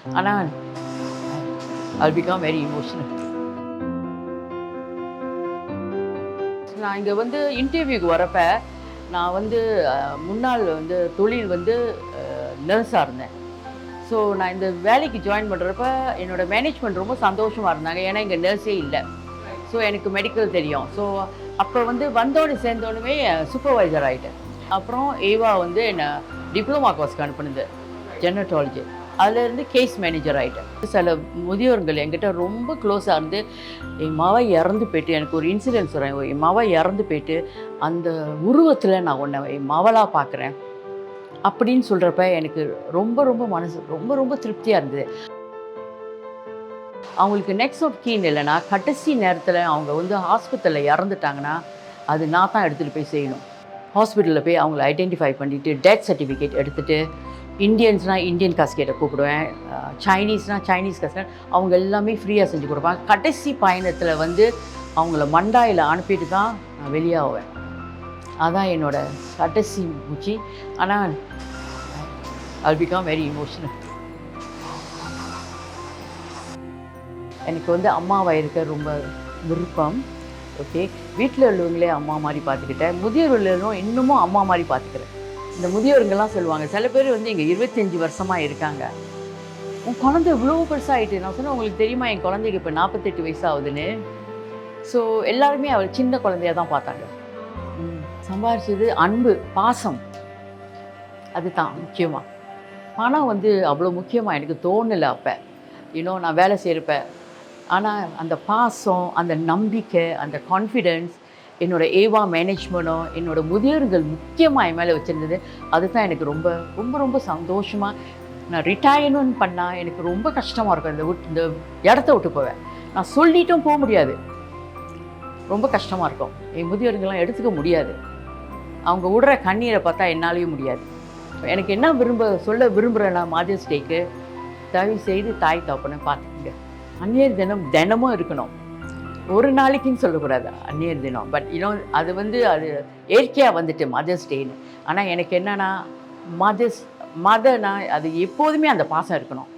ஆனால் I'll become very emotional நான் இங்கே வந்து இன்டர்வியூக்கு வரப்ப நான் வந்து முன்னாள் வந்து தொழில் வந்து நர்ஸாக இருந்தேன். ஸோ நான் இந்த வேலைக்கு ஜாயின் பண்ணுறப்ப என்னோட மேனேஜ்மெண்ட் ரொம்ப சந்தோஷமாக இருந்தாங்க. ஏன்னா இங்கே நர்ஸே இல்லை. ஸோ எனக்கு மெடிக்கல் தெரியும். ஸோ அப்போ வந்து வந்தோடனே சேர்ந்தோடனே சூப்பர்வைசர் ஆகிட்டேன் அப்புறம் ஏவா வந்து என்னை டிப்ளமா கோர்ஸ்க்கு அனுப்புனது. ஜெனட்டாலஜி அதுலேருந்து கேஸ் மேனேஜர் ஆகிட்டேன் சில முதியோர்கள் என்கிட்ட ரொம்ப க்ளோஸாக இருந்து என் மாவை இறந்து போயிட்டு எனக்கு ஒரு இன்சிடென்ட் சொல்கிறேன் என் மாவை இறந்து போயிட்டு அந்த உருவத்தில் நான் உன்னை என் மவளாக பார்க்குறேன் அப்படின்னு சொல்கிறப்ப எனக்கு ரொம்ப ரொம்ப மனசு ரொம்ப ரொம்ப திருப்தியாக இருந்தது. அவங்களுக்கு நெக்ஸ்ட் ஆஃப் கீன் இல்லைன்னா கடைசி நேரத்தில் அவங்க வந்து ஹாஸ்பிட்டலில் இறந்துட்டாங்கன்னா அது நான் தான் எடுத்துகிட்டு போய் செய்யணும். ஹாஸ்பிட்டலில் போய் அவங்கள ஐடென்டிஃபை பண்ணிவிட்டு டெத் சர்டிஃபிகேட் எடுத்துகிட்டு இந்தியன்ஸ்னால் இந்தியன் காஸ்கேட்டை கூப்பிடுவேன். சைனீஸ்னால் சைனீஸ் காஸ்கேட் அவங்க எல்லாமே ஃப்ரீயாக செஞ்சு கொடுப்பாங்க. கடைசி பயணத்தில் வந்து அவங்கள மண்டாயில் அனுப்பிட்டு தான் நான் வெளியாகுவேன் அதான் என்னோட கடைசி மூச்சு ஆனால் I'll பிகாம் வெரி இமோஷனல் எனக்கு வந்து அம்மாவை இருக்க ரொம்ப விருப்பம். ஓகே வீட்டில் உள்ளவங்களே அம்மா மாதிரி பார்த்துக்கிட்டேன். முதியோர்களும் இன்னமும் அம்மா மாதிரி பார்த்துக்கிறேன். இந்த முதியோருங்கெல்லாம் சொல்லுவாங்க சில பேர் வந்து இங்கே இருபத்தஞ்சி வருஷமாக இருக்காங்க. உன் குழந்தை இவ்வளோ பெருசாகிட்டு நான் சொன்னேன் உங்களுக்கு தெரியுமா என் குழந்தைக்கு இப்போ நாற்பத்தெட்டு வயசாகுதுன்னு? ஸோ எல்லாருமே அவர் சின்ன குழந்தைய தான் பார்த்தாங்க. சம்பாரிச்சது அன்பு பாசம். அதுதான் முக்கியமாக பணம் வந்து அவ்வளோ முக்கியமாக எனக்கு தோணலை அப்போ. இன்னும் நான் வேலை செய்கிறப்ப ஆனால் அந்த பாசம் அந்த நம்பிக்கை அந்த கான்ஃபிடென்ஸ் என்னோட ஏவா மேனேஜ்மெண்ட்டும் என்னோட முதியோர்கள் முக்கியமாக என் மேலே வச்சுருந்தது. அதுதான் எனக்கு ரொம்ப ரொம்ப ரொம்ப சந்தோஷமாக நான் ரிட்டையர்மெண்ட் பண்ணால் எனக்கு ரொம்ப கஷ்டமாக இருக்கும். இந்த விட் இந்த இடத்த விட்டு போவேன். நான் சொல்லிட்டும் போக முடியாது. ரொம்ப கஷ்டமாக இருக்கும். என் முதியோர்கள்லாம் எடுத்துக்க முடியாது. அவங்க விடுற கண்ணீரை பார்த்தா என்னாலேயும் முடியாது. எனக்கு என்ன விரும்ப சொல்ல விரும்புகிறேன்னா மாதர்ஸ் டேக்கு தயவு செய்து தாய் தகப்பனை பார்த்துக்கோங்க. அந்நியர் தினம் தினமும் இருக்கணும். ஒரு நாளைக்குன்னு சொல்லக்கூடாது அந்நியர் தினம். பட் இன்னும் அது வந்து அது இயற்கையாக வந்துட்டு மதர்ஸ் டேன்னு ஆனால் எனக்கு என்னன்னா மதர்ஸ் மதர்னா அது எப்போதுமே அந்த பாசம் இருக்கணும்.